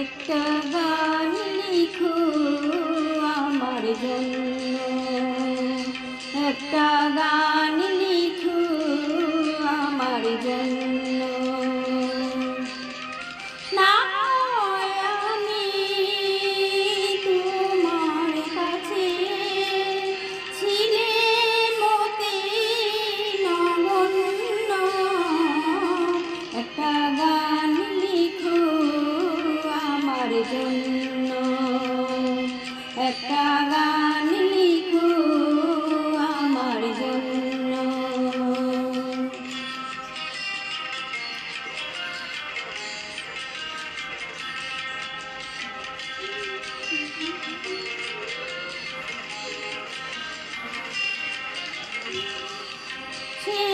একটা গান লিখো আমার জন্য। একটা গান লিখো আমার জন্য। না আমি ছিলে একটা গান せー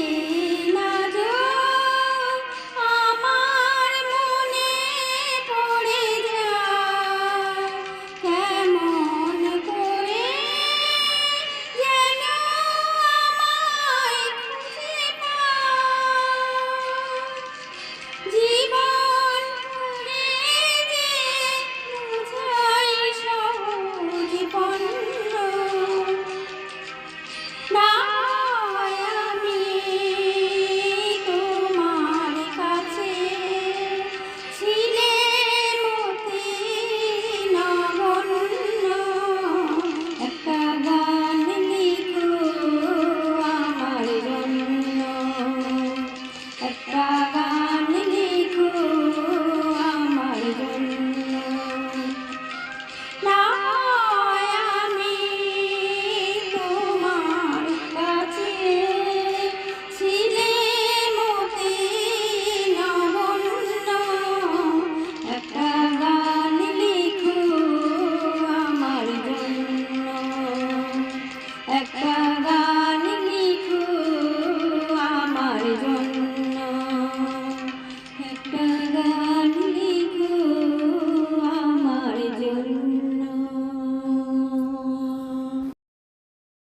Pra